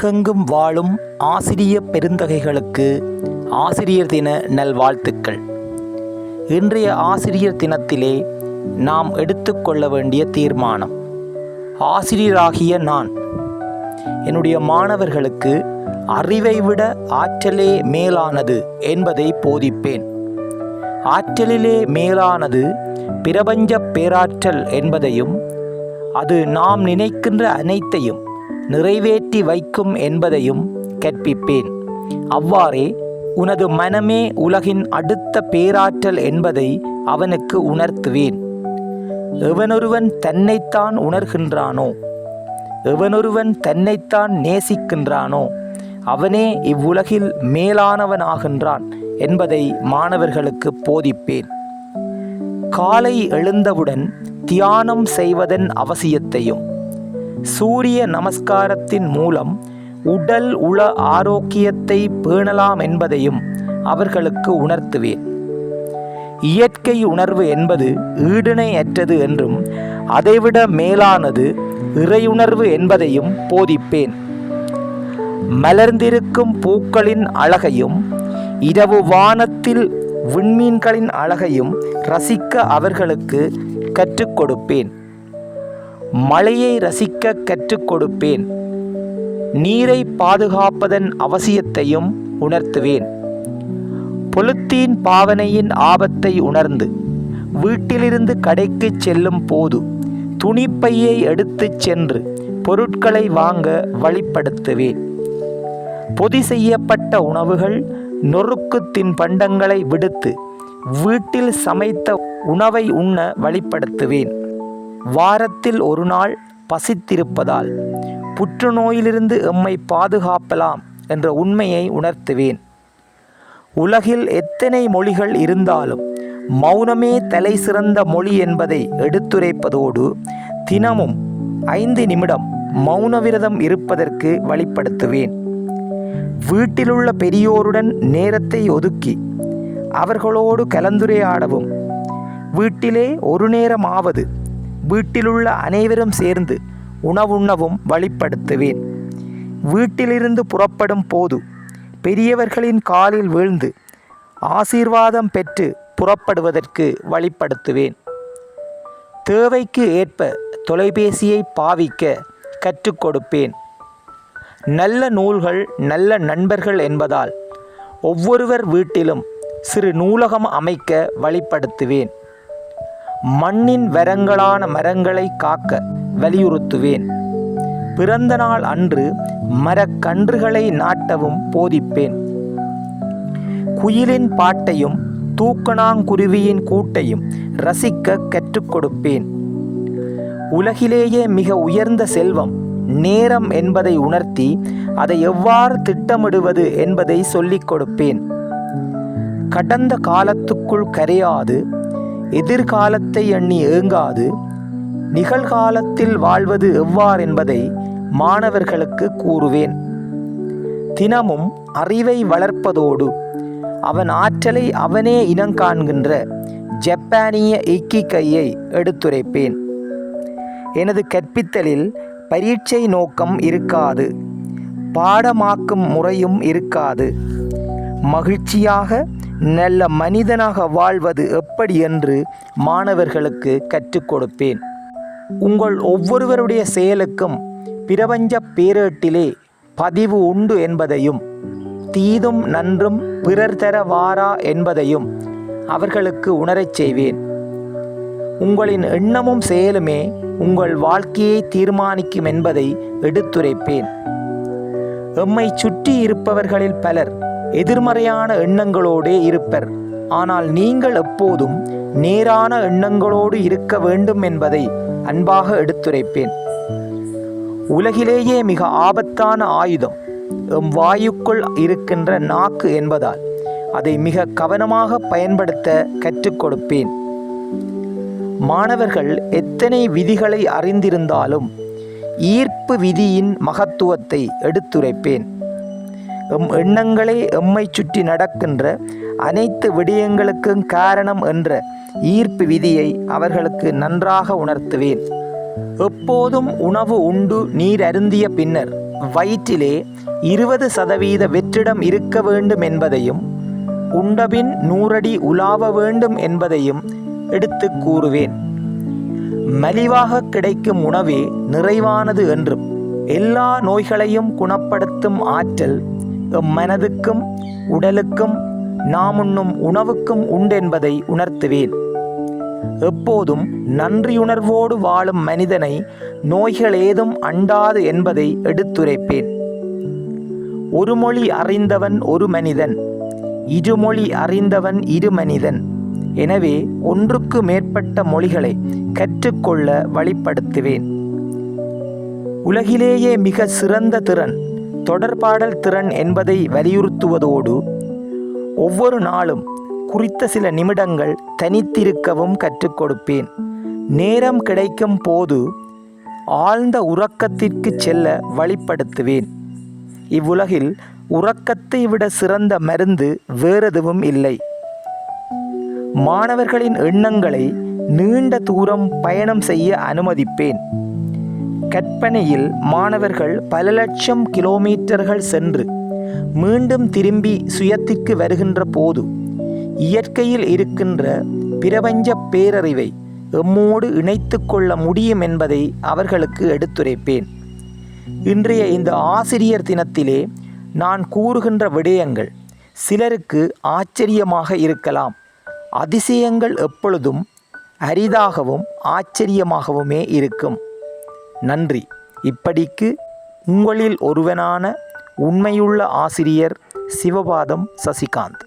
உலகெங்கும் வாழும் ஆசிரிய பெருந்தகைகளுக்கு ஆசிரியர் தின நல்வாழ்த்துக்கள். இன்றைய ஆசிரியர் தினத்திலே நாம் எடுத்துக்கொள்ள வேண்டிய தீர்மானம் ஆசிரியராகிய நான். என்னுடைய மாணவர்களுக்கு அறிவை விட ஆற்றலே மேலானது என்பதை போதிப்பேன். ஆற்றலிலே மேலானது பிரபஞ்ச பேராற்றல் என்பதையும் அது நாம் நினைக்கின்ற அனைத்தையும் நிறைவேற்றி வைக்கும் என்பதையும் கற்பிப்பேன். அவ்வாறே உனது மனமே உலகின் அடுத்த பேராற்றல் என்பதை அவனுக்கு உணர்த்துவேன். எவனொருவன் தன்னைத்தான் உணர்கின்றானோ எவனொருவன் தன்னைத்தான் நேசிக்கின்றானோ அவனே இவ்வுலகில் மேலானவனாகின்றான் என்பதை மாணவர்களுக்கு போதிப்பேன். காலை எழுந்தவுடன் தியானம் செய்வதன் அவசியத்தையும் சூரிய நமஸ்காரத்தின் மூலம் உடல் உள ஆரோக்கியத்தை பேணலாம் என்பதையும் அவர்களுக்கு உணர்த்துவேன். இயற்கை உணர்வு என்பது ஈடிணையற்றது என்றும் அதைவிட மேலானது இறையுணர்வு என்பதையும் போதிப்பேன். மலர்ந்திருக்கும் பூக்களின் அழகையும் இரவு வானத்தில் விண்மீன்களின் அழகையும் ரசிக்க அவர்களுக்கு கற்றுக் கொடுப்பேன். மழையை ரசிக்க கற்றுக் கொடுப்பேன். நீரை பாதுகாப்பதன் அவசியத்தையும் உணர்த்துவேன். பொலுத்தீன் பாவனையின் ஆபத்தை உணர்ந்து வீட்டிலிருந்து கடைக்கு செல்லும் போது துணிப்பையை எடுத்துச் சென்று பொருட்களை வாங்க வழிப்படுத்துவேன். பொதி செய்யப்பட்ட உணவுகள் நொறுக்கு தின்பண்டங்களை விடுத்து வீட்டில் சமைத்த உணவை உண்ண வழிப்படுத்துவேன். வாரத்தில் ஒரு நாள் பசித்திருப்பதால் புற்றுநோயிலிருந்து எம்மை பாதுகாப்பலாம் என்ற உண்மையை உணர்த்துவேன். உலகில் எத்தனை மொழிகள் இருந்தாலும் மௌனமே தலை சிறந்த மொழி என்பதை எடுத்துரைப்பதோடு தினமும் ஐந்து நிமிடம் மௌன விரதம் இருப்பதற்கு வழிப்படுத்துவேன். வீட்டிலுள்ள பெரியோருடன் நேரத்தை ஒதுக்கி அவர்களோடு கலந்துரையாடவும். வீட்டிலே ஒரு நேரமாவது வீட்டிலுள்ள அனைவரும் சேர்ந்து உணவுண்ணவும் வழிப்படுத்துவேன் வீட்டிலிருந்து புறப்படும் போது பெரியவர்களின் காலில் வீழ்ந்து ஆசீர்வாதம் பெற்று புறப்படுவதற்கு வழிப்படுத்துவேன் தேவைக்கு ஏற்ப தொலைபேசியை பாவிக்க கற்றுக் கொடுப்பேன். நல்ல நூல்கள் நல்ல நண்பர்கள் என்பதால் ஒவ்வொருவர் வீட்டிலும் சிறு நூலகம் அமைக்க வழிப்படுத்துவேன் மண்ணின் வரங்களான மரங்களை காக்க வலியுறுத்துவேன். பிறந்த நாள் அன்று மரக்கன்றுகளை நாட்டவும் போதிப்பேன். குயிலின் பாட்டையும் தூக்கணாங்குருவியின் கூட்டையும் ரசிக்க கற்றுக் கொடுப்பேன் உலகிலேயே மிக உயர்ந்த செல்வம் நேரம் என்பதை உணர்த்தி அதை எவ்வாறு திட்டமிடுவது என்பதை சொல்லிக் கொடுப்பேன். கடந்த காலத்துக்குள் கரையாது எதிர்காலத்தை எண்ணி ஏங்காது நிகழ்காலத்தில் வாழ்வது எவ்வாறென்பதை மாணவர்களுக்கு கூறுவேன். தினமும் அறிவை வளர்ப்பதோடு அவன் ஆற்றலை அவனே இனங்காண்கின்ற ஜப்பானிய இக்கிகையை எடுத்துரைப்பேன். எனது கற்பித்தலில் பரீட்சை நோக்கம் இருக்காது பாடமாக்கும் முறையும் இருக்காது. மகிழ்ச்சியாக நல்ல மனிதனாக வாழ்வது எப்படி என்று மாணவர்களுக்கு கற்றுக் கொடுப்பேன். உங்கள் ஒவ்வொருவருடைய செயலுக்கும் பிரபஞ்ச பேரேட்டிலே பதிவு உண்டு என்பதையும் தீதும் நன்றும் பிறர் தர வாரா என்பதையும் அவர்களுக்கு உணரச் செய்வேன். உங்களின் எண்ணமும் செயலுமே உங்கள் வாழ்க்கையை தீர்மானிக்கும் என்பதை எடுத்துரைப்பேன். எம்மை சுற்றி இருப்பவர்களில் பலர் எதிர்மறையான எண்ணங்களோடே இருப்பர். ஆனால் நீங்கள் எப்போதும் நேரான எண்ணங்களோடு இருக்க வேண்டும் என்பதை அன்பாக எடுத்துரைப்பேன். உலகிலேயே மிக ஆபத்தான ஆயுதம் எம் வாயுக்குள் இருக்கின்ற நாக்கு என்பதால் அதை மிக கவனமாக பயன்படுத்த கற்றுக் கொடுப்பேன். மாணவர்கள் எத்தனை விதிகளை அறிந்திருந்தாலும் ஈர்ப்பு விதியின் மகத்துவத்தை எடுத்துரைப்பேன். எம் எண்ணங்களே எம்மை சுற்றி நடக்கின்ற அனைத்து விடயங்களுக்கும் காரணம் என்ற ஈர்ப்பு விதியை அவர்களுக்கு நன்றாக உணர்த்துவேன். எப்போதும் உணவு உண்டு நீர் அருந்திய பின்னர் வயிற்றிலே இருபது சதவீத வெற்றிடம் இருக்க வேண்டும் என்பதையும் உண்டபின் நூறடி உலாவ வேண்டும் என்பதையும் எடுத்துக் கூறுவேன். மலிவாக கிடைக்கும் உணவே நிறைவானது என்றும் எல்லா நோய்களையும் குணப்படுத்தும் ஆற்றல் எம் மனதுக்கும் உடலுக்கும் நாம் உண்ணும் உணவுக்கும் உண்டென்பதை உணர்த்துவேன். எப்போதும் நன்றியுணர்வோடு வாழும் மனிதனை நோய்கள் ஏதும் அண்டாது என்பதை எடுத்துரைப்பேன். ஒரு மொழி அறிந்தவன் ஒரு மனிதன் இருமொழி அறிந்தவன் இரு மனிதன். எனவே ஒன்றுக்கு மேற்பட்ட மொழிகளை கற்றுக்கொள்ள வழிப்படுத்துவேன். உலகிலேயே மிக சிறந்த திறன் தொடர்பாடல் திறன் என்பதை வலியுறுத்துவதோடு ஒவ்வொரு நாளும் குறித்த சில நிமிடங்கள் தனித்திருக்கவும் கற்றுக் கொடுப்பேன். நேரம் கிடைக்கும் போது ஆழ்ந்த உறக்கத்திற்கு செல்ல வழிப்படுத்துவேன். இவ்வுலகில் உறக்கத்தை விட சிறந்த மருந்து வேறெதுவும் இல்லை. மாணவர்களின் எண்ணங்களை நீண்ட தூரம் பயணம் செய்ய அனுமதிப்பேன். கற்பனையில் மாணவர்கள் பல லட்சம் கிலோமீட்டர்கள் சென்று மீண்டும் திரும்பி சுயத்திற்கு வருகின்ற போது இயற்கையில் இருக்கின்ற பிரபஞ்ச பேரறிவை எம்மோடு இணைத்து கொள்ள முடியும் என்பதை அவர்களுக்கு எடுத்துரைப்பேன். இன்றைய இந்த ஆசிரியர் தினத்திலே நான் கூறுகின்ற விடயங்கள் சிலருக்கு ஆச்சரியமாக இருக்கலாம். அதிசயங்கள் எப்பொழுதும் அரிதாகவும் ஆச்சரியமாகவுமே இருக்கும். நன்றி. இப்படிக்கு உங்களில் ஒருவனான உண்மையுள்ள ஆசிரியர் சிவபாதம் சசிகாந்த்.